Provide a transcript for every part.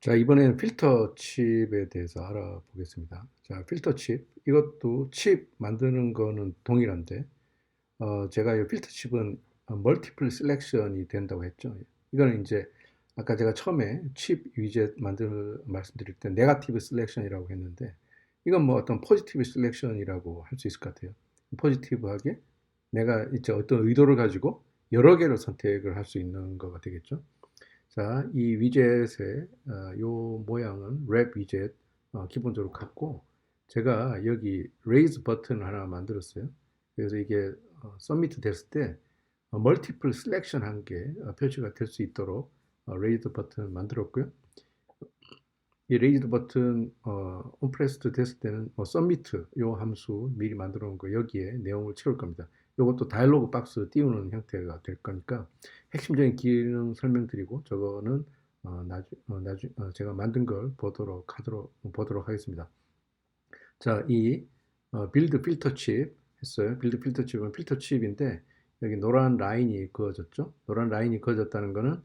자, 이번에는 필터 칩에 대해서 알아보겠습니다. 자, 필터 칩. 이것도 칩 만드는 거는 동일한데, 어, 제가 이 필터 칩은 멀티플 셀렉션이 된다고 했죠. 이거는 이제 아까 제가 처음에 칩 위젯 만들 말씀드릴 때 네가티브 셀렉션이라고 했는데, 이건 뭐 어떤 포지티브 셀렉션이라고 할 수 있을 것 같아요. 포지티브하게 내가 이제 어떤 의도를 가지고 여러 개를 선택을 할 수 있는 거가 되겠죠. 자, 이 위젯의 어, 요 모양은 랩 위젯 어, 기본적으로 같고 제가 여기 레이즈 버튼 하나 만들었어요. 그래서 이게 어, 서미트 됐을 때 어, 멀티플 셀렉션 한개 어, 표시가 될 수 있도록 어, 레이즈 버튼 만들었고요. 이 레이즈 버튼 어, 온프레스트 됐을 때는 뭐 서미트 요 함수 미리 만들어 놓은 거 여기에 내용을 채울 겁니다. 이것도 다이alo그 박스 띄우는 형태가 될 거니까 핵심적인 기능 설명드리고 저거는 어, 나주, 어, 나주, 어, 제가 만든 걸 보도록 하도록 보도록 하겠습니다. 자, 이 어, 빌드 필터 칩 했어요. 빌드 필터 칩은 필터 칩인데 여기 노란 라인이 그어졌죠. 노란 라인이 그어졌다는 거는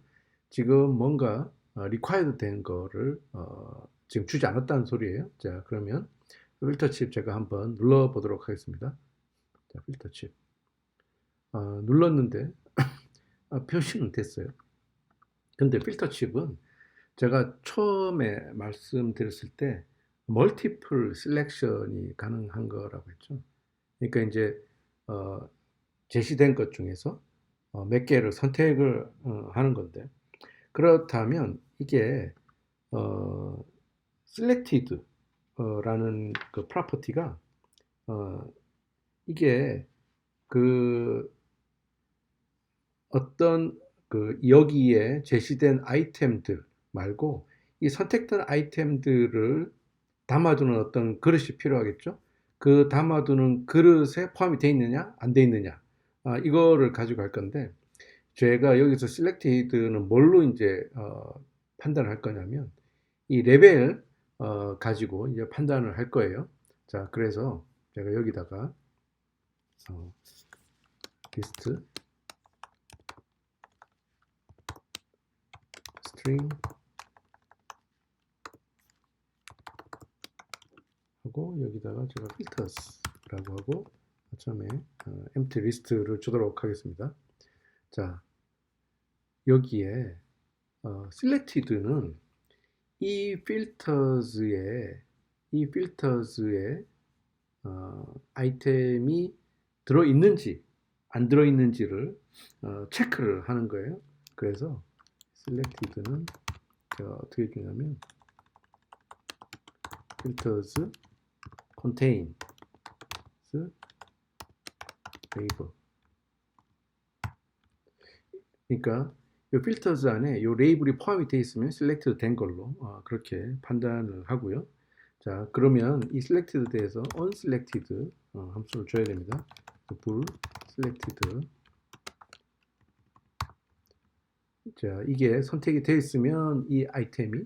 지금 뭔가 어, required 된 거를 어, 지금 주지 않았다는 소리예요. 자, 그러면 필터 칩 제가 한번 눌러 보도록 하겠습니다. 자, 필터 칩. 어, 눌렀는데 아, 표시는 됐어요. 근데 필터 칩은 제가 처음에 말씀드렸을 때 멀티플 셀렉션이 가능한 거라고 했죠. 그러니까 이제 어, 제시된 것 중에서 어, 몇 개를 선택을 어, 하는 건데 그렇다면 이게 어, selected 어, 라는 그 프로퍼티가 어, 이게 그 어떤 그 여기에 제시된 아이템들 말고 이 선택된 아이템들을 담아두는 어떤 그릇이 필요하겠죠. 그 담아두는 그릇에 포함이 되어 있느냐, 안 되어 있느냐. 아, 이거를 가지고 갈 건데, 제가 여기서 selected는 뭘로 이제 어, 판단을 할 거냐면, 이 레벨 어, 가지고 이제 판단을 할 거예요. 자, 그래서 제가 여기다가 어, 리스트 string 하고 여기다가 제가 filters라고 하고 처음에 어, empty list를 주도록 하겠습니다. 자 여기에 어, selected는 이 filters에 이 filters에 어, 아이템이 들어 있는지 안 들어 있는지를 어, 체크를 하는 거예요. 그래서 selected는 제가 어떻게 주냐면 filters contains label 그러니까 이 filters 안에 이 레이블이 포함이 되어 있으면 selected 된 걸로 어, 그렇게 판단을 하고요. 자 그러면 이 selected 대해서 unselected 어, 함수를 줘야 됩니다. 불 selected 자, 이게 선택이 되어 있으면 이 아이템이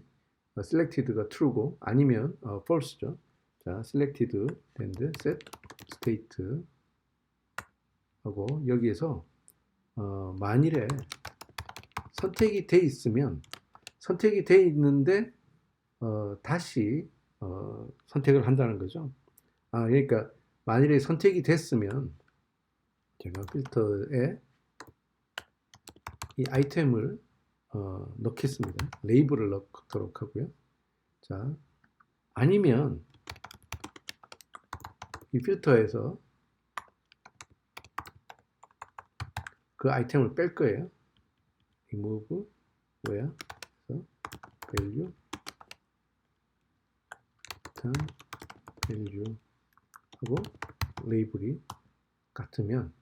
어, selected가 true고 아니면 어, false죠. 자, selected and set state 하고 여기에서 어, 만일에 선택이 돼 있으면 선택이 돼 있는데 어, 다시 어, 선택을 한다는 거죠. 아, 그러니까 만일에 선택이 됐으면 제가 필터에 이 아이템을 어, 넣겠습니다. 레이블을 넣도록 하고요. 자, 아니면 이 필터에서 그 아이템을 뺄 거예요. remove where 그래서 value value 하고 레이블이 같으면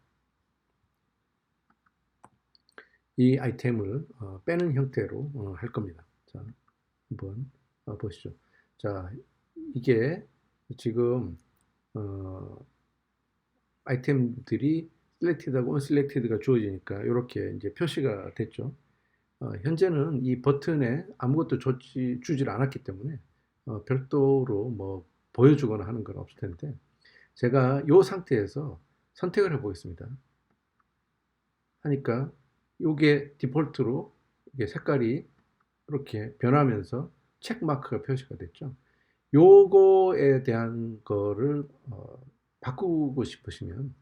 이 아이템을 어, 빼는 형태로 어, 할 겁니다. 자, 한번 어, 보시죠. 자, 이게 지금 어, 아이템들이 selected하고 unselected가 주어지니까 이렇게 이제 표시가 됐죠. 어, 현재는 이 버튼에 아무것도 주지, 주질 않았기 때문에 어, 별도로 뭐 보여주거나 하는 건 없을 텐데 제가 이 상태에서 선택을 해보겠습니다. 하니까 이게 디폴트로 이게 색깔이 이렇게 변하면서 체크 마크가 표시가 됐죠. 요거에 대한 거를 어, 바꾸고 싶으시면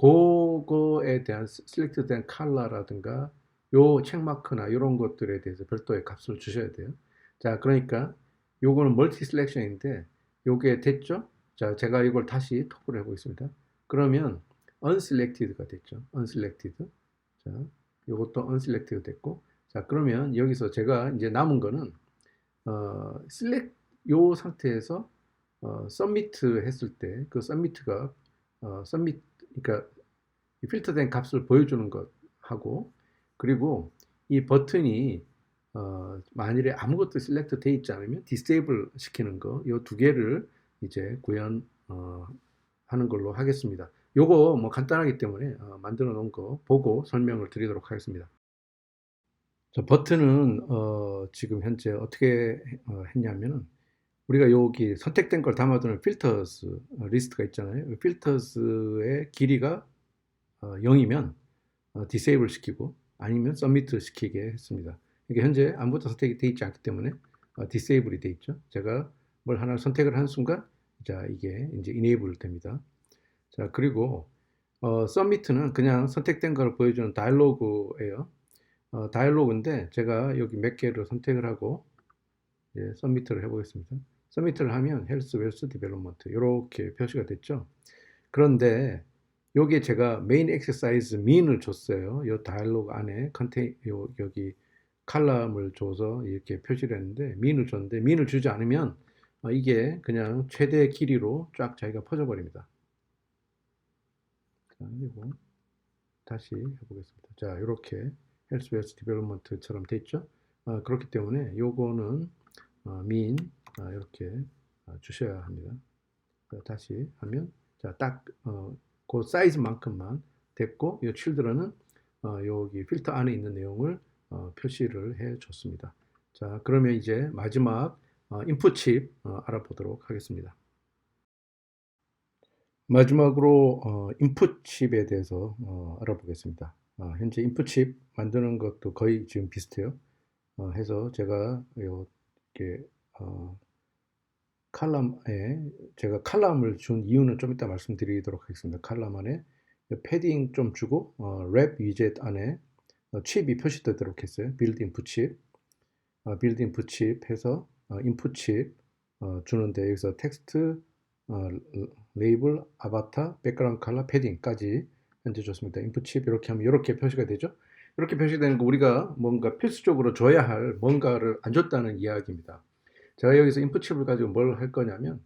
그거에 대한 셀렉트된 컬러라든가 요 체크마크나 이런 것들에 대해서 별도의 값을 주셔야 돼요. 자, 그러니까 요거는 멀티 셀렉션인데 요게 됐죠? 자, 제가 이걸 다시 톱을 해보겠습니다. 그러면 unselected가 됐죠. unselected. 자, 요것도 unselected 됐고 자, 그러면 여기서 제가 이제 남은 거는 어, select 요 상태에서 어, submit 했을 때 그 submit가 어, submit 그러니까 이 필터된 값을 보여주는 것 하고 그리고 이 버튼이 어, 만일에 아무것도 셀렉트 돼 있지 않으면 디세이블 시키는 거, 이 두 개를 이제 구현 어, 하는 걸로 하겠습니다. 요거 뭐 간단하기 때문에 어, 만들어 놓은 거 보고 설명을 드리도록 하겠습니다. 자, 버튼은 어, 지금 현재 어떻게 어, 했냐면은 우리가 여기 선택된 걸 담아두는 필터스 어, 리스트가 있잖아요. 이 필터스의 길이가 어, 0이면 어, 디세이블 시키고 아니면 서미트 시키게 했습니다. 이게 현재 아무것도 선택이 되어 있지 않기 때문에 어, 디세이블이 되어 있죠. 제가 뭘 하나 선택을 한 순간 자 이게 이제 이네이블 됩니다. 자 그리고 어, 서미트는 그냥 선택된 걸 보여주는 다이로그예요. 어, 다이로그인데 제가 여기 몇 개를 선택을 하고 예, 서미트를 해보겠습니다. 서미트를 하면 헬스 웰스 디벨롭먼트 이렇게 표시가 됐죠. 그런데 여기에 제가 메인 엑서사이즈 민을 줬어요. 이 다이로그 안에 컨테이 요 여기 칼럼을 줘서 이렇게 표시를 했는데 민을 줬는데 민을 주지 않으면 어, 이게 그냥 최대 길이로 쫙 자기가 퍼져 버립니다. 자, 그리고 다시 해보겠습니다. 자, 이렇게 헬스웨어스 디벨롭먼트처럼 됐죠. 어, 그렇기 때문에 요거는 어, 민 아, 이렇게 어, 주셔야 합니다. 자, 다시 하면 자딱 어, 그 사이즈만큼만 됐고 이 children은 어, 여기 필터 안에 있는 내용을 어, 표시를 해 줬습니다. 자 그러면 이제 마지막 어, 인풋 칩 어, 알아보도록 하겠습니다. 마지막으로 어, 인풋 칩에 대해서 어, 알아보겠습니다. 어, 현재 인풋 칩 만드는 것도 거의 지금 비슷해요. 어, 해서 제가 이렇게 어, 칼럼에 제가 칼럼을 준 이유는 좀 이따 말씀드리도록 하겠습니다. 칼럼 안에 패딩 좀 주고 어, 랩 위젯 안에 어, 칩이 표시되도록 했어요. 빌드 인풋 칩, 어, 빌드 인풋 칩 해서 어, 인풋 칩 어, 주는데 여기서 텍스트, 어, 레이블, 아바타, 백그라운드 컬러, 패딩까지 현재 줬습니다. 인풋 칩 이렇게 하면 이렇게 표시가 되죠. 이렇게 표시되는 거 우리가 뭔가 필수적으로 줘야 할 뭔가를 안 줬다는 이야기입니다. 제가 여기서 인풋 칩을 가지고 뭘 할 거냐면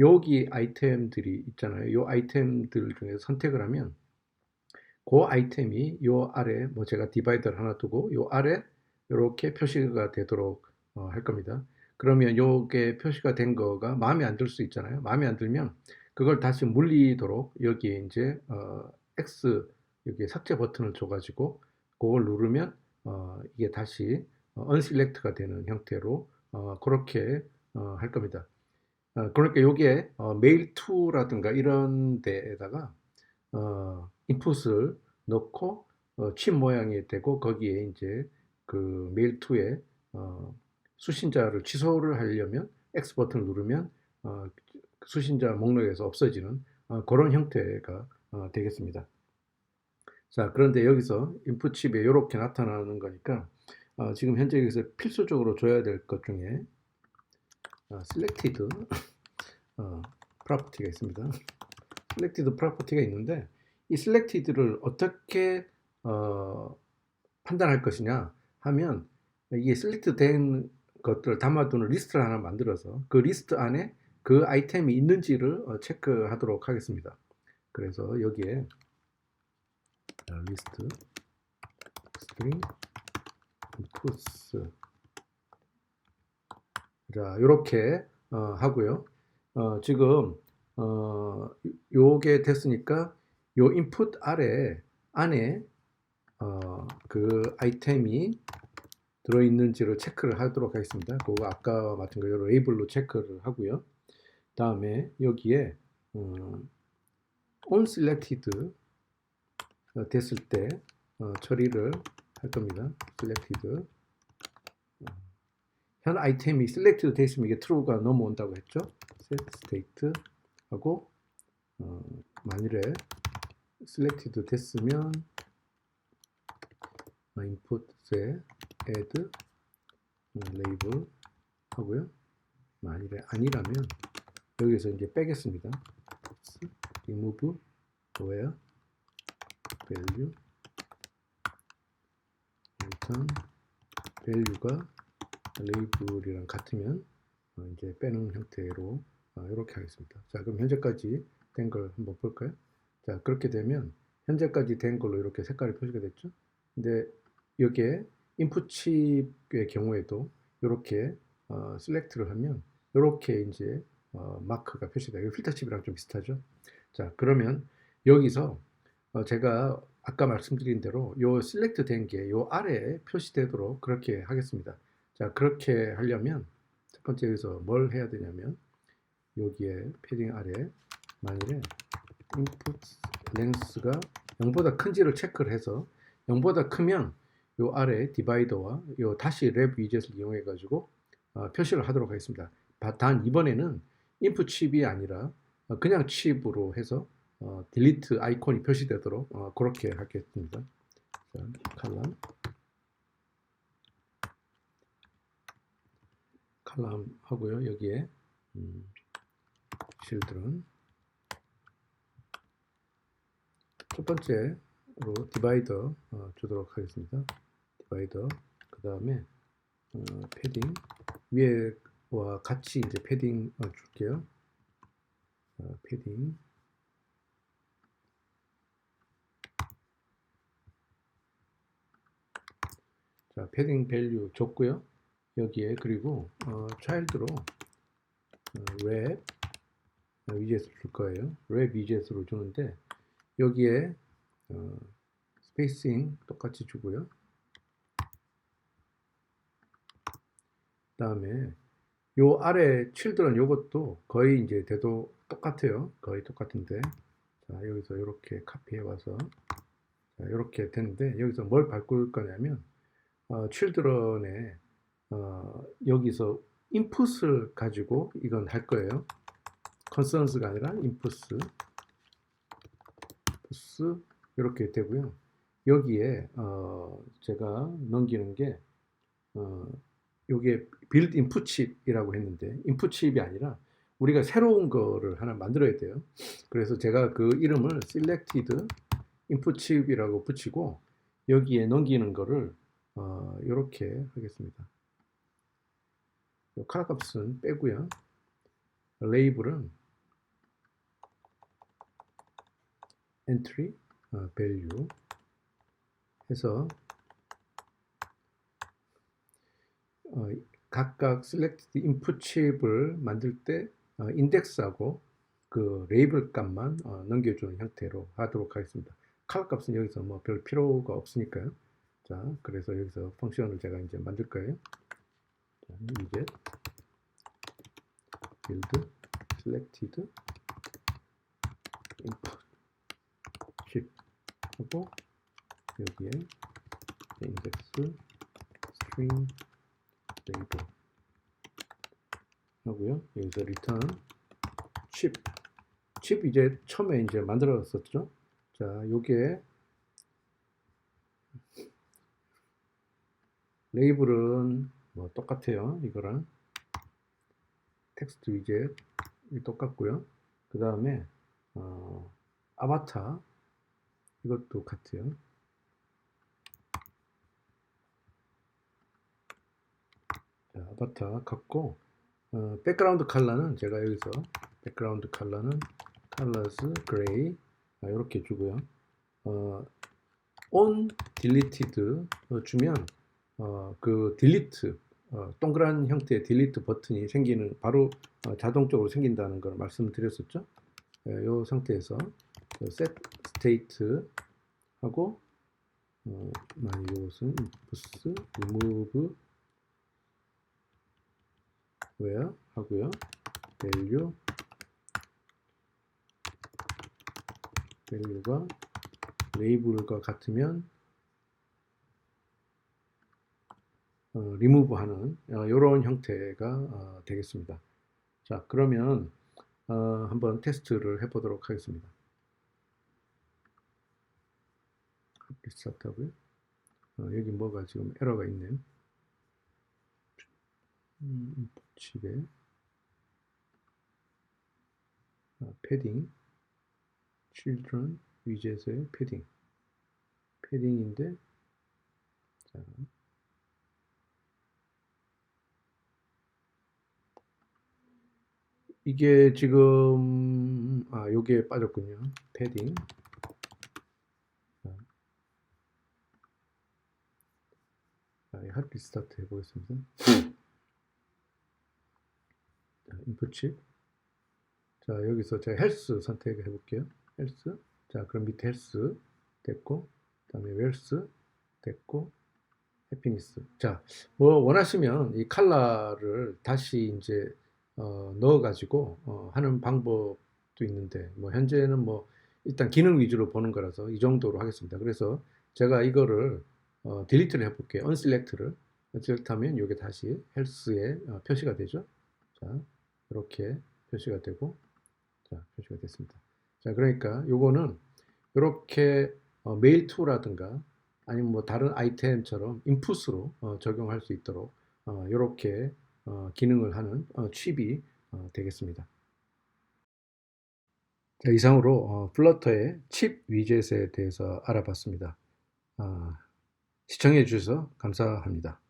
여기 아이템들이 있잖아요. 이 아이템들 중에서 선택을 하면 그 아이템이 요 아래 뭐 제가 디바이더를 하나 두고 요 아래 이렇게 표시가 되도록 어, 할 겁니다. 그러면 요게 표시가 된 거가 마음에 안 들 수 있잖아요. 마음에 안 들면 그걸 다시 물리도록 여기에 이제 어, X 여기 삭제 버튼을 줘가지고 그걸 누르면 어, 이게 다시 어, unselect가 되는 형태로 어, 그렇게 어, 할 겁니다. 어, 그러니까 요게 어, 메일 2라든가 이런 데에다가 어, 인풋을 넣고 어, 칩 모양이 되고 거기에 이제 그 메일 2에 어, 수신자를 취소를 하려면 X 버튼을 누르면 어, 수신자 목록에서 없어지는 어, 그런 형태가 어, 되겠습니다. 자, 그런데 여기서 인풋 칩에 이렇게 나타나는 거니까 어, 지금 현재 여기서 필수적으로 줘야 될 것 중에 어, selected 어, property가 있습니다. selected property가 있는데 이 selected를 어떻게 어, 판단할 것이냐 하면 이게 select 된 것들을 담아두는 리스트를 하나 만들어서 그 리스트 안에 그 아이템이 있는지를 어, 체크하도록 하겠습니다. 그래서 여기에 어, 리스트 string inputs 자 이렇게 어, 하고요. 어, 지금 어, 요게 됐으니까 요 인풋 아래 안에 어, 그 아이템이 들어있는지를 체크를 하도록 하겠습니다. 그거 아까 같은 거 레이블로 체크를 하고요. 다음에 여기에 음, on selected 어, 됐을 때 어, 처리를 할 겁니다. selected 어, 현 아이템이 셀렉트 돼 있으면 이게 true가 넘어온다고 했죠. set state 하고 어, 만일에 selected 됐으면 어, input에 add 어, label 하고요. 만일에 아니라면 여기서 이제 빼겠습니다. remove where value return value가 레이블이랑 같으면 어, 이제 빼는 형태로 어, 이렇게 하겠습니다. 자, 그럼 현재까지 된 걸 한번 볼까요? 자, 그렇게 되면 현재까지 된 걸로 이렇게 색깔이 표시가 됐죠. 근데 여기에 인풋 칩의 경우에도 이렇게 어, 셀렉트를 하면 이렇게 이제 어, 마크가 표시돼요. 이거 필터 칩이랑 좀 비슷하죠. 자, 그러면 여기서 어, 제가 아까 말씀드린 대로 요 셀렉트 된 게 요 아래에 표시되도록 그렇게 하겠습니다. 자, 그렇게 하려면 첫 번째 여기서 뭘 해야 되냐면 여기에 패딩 아래 만일에 input length가 0보다 큰지를 체크를 해서 0보다 크면 요 아래 디바이더와 요 다시 랩 위젯을 이용해 가지고 어, 표시를 하도록 하겠습니다. 바- 단 이번에는 인풋 칩이 아니라 어, 그냥 칩으로 해서 어, 딜리트 아이콘이 표시되도록 어, 그렇게 하겠습니다. 자, 칼럼 칼럼 하고요. 여기에 음, children 첫 번째로 디바이더 어, 주도록 하겠습니다. 디바이더 그 다음에 어, 패딩 위에 와 같이 이제 패딩 어, 줄게요. 어, 패딩 자 패딩 밸류 줬고요. 여기에 그리고 어, child로 어, 랩 어, 위젯을 줄 거예요. 랩 위젯으로 주는데 여기에 어, 스페이싱 똑같이 주고요. 그 다음에 요 아래 children 요것도 거의 이제 대도 똑같아요. 거의 똑같은데 자 여기서 이렇게 카피해 와서 자, 이렇게 됐는데 여기서 뭘 바꿀 거냐면 어, children에 어, 여기서 인풋을 가지고 이건 할 거예요. concerns가 아니라 inputs 인풋스 이렇게 되고요. 여기에 어, 제가 넘기는 게 어, 요게 빌드 인풋 칩이라고 했는데 인풋 칩이 아니라 우리가 새로운 거를 하나 만들어야 돼요. 그래서 제가 그 이름을 selected input 칩이라고 붙이고 여기에 넘기는 거를 어, 이렇게 하겠습니다. 요 칼라 값은 빼고요. 레이블은 entry 어, value 해서 어, 각각 selected input 칩을 만들 때 어, 인덱스하고 그 레이블 값만 어, 넘겨주는 형태로 하도록 하겠습니다. 칼라 값은 여기서 뭐 별 필요가 없으니까요. 자, 그래서 여기서 펑션을 제가 이제 만들 거예요. 자, 이제 build selected input chip 하고 여기에 index string label 하고요. 여기서 return chip 칩 이제 처음에 이제 만들었었죠. 자, 요게 레이블은 뭐 똑같아요. 이거랑 텍스트 위젯 똑같고요. 그 다음에 어, 아바타 이것도 같아요. 자, 아바타 같고 어, 백그라운드 컬러는 제가 여기서 백그라운드 컬러는 gray 아, 이렇게 주고요. 어, on deleted 어, 주면 어, 그 delete 어, 동그란 형태의 delete 버튼이 생기는 바로 어, 자동적으로 생긴다는 걸 말씀드렸었죠. 이 예, 상태에서 그 set state 하고 어, 이것은 inputs remove where 하고요. value value가 레이블과 같으면 어, 리무브하는 이런 형태가 어, 되겠습니다. 자, 그러면 어, 한번 테스트를 해보도록 하겠습니다. 리스타트하고요. 어, 여기 뭐가 지금 에러가 있네요. 음, 칩에 아, 패딩, children 위젯의 패딩, 패딩인데 자, 이게 지금 아 요게 빠졌군요. 패딩. 자, 핫 리스타트 해보겠습니다. 자, 인풋 칩. 자, 여기서 제가 헬스 선택해 볼게요. 헬스. 자, 그럼 밑에 헬스 됐고, 그 다음에 웰스 됐고, 해피니스. 자, 뭐 원하시면 이 칼라를 다시 이제 어, 넣어가지고 어, 하는 방법도 있는데, 뭐 현재는 뭐 일단 기능 위주로 보는 거라서 이 정도로 하겠습니다. 그래서 제가 이거를 어, 딜리트를 해볼게요. unselect를. unselect 하면 이게 다시 헬스에 어, 표시가 되죠. 자, 이렇게 표시가 되고, 자, 표시가 됐습니다. 자, 그러니까 요거는 이렇게 어, 메일 투라든가 아니면 뭐 다른 아이템처럼 인풋으로 어, 적용할 수 있도록 어, 이렇게 어, 기능을 하는 어, 칩이 어, 되겠습니다. 자, 이상으로 어, 플러터의 칩 위젯에 대해서 알아봤습니다. 아, 시청해 주셔서 감사합니다.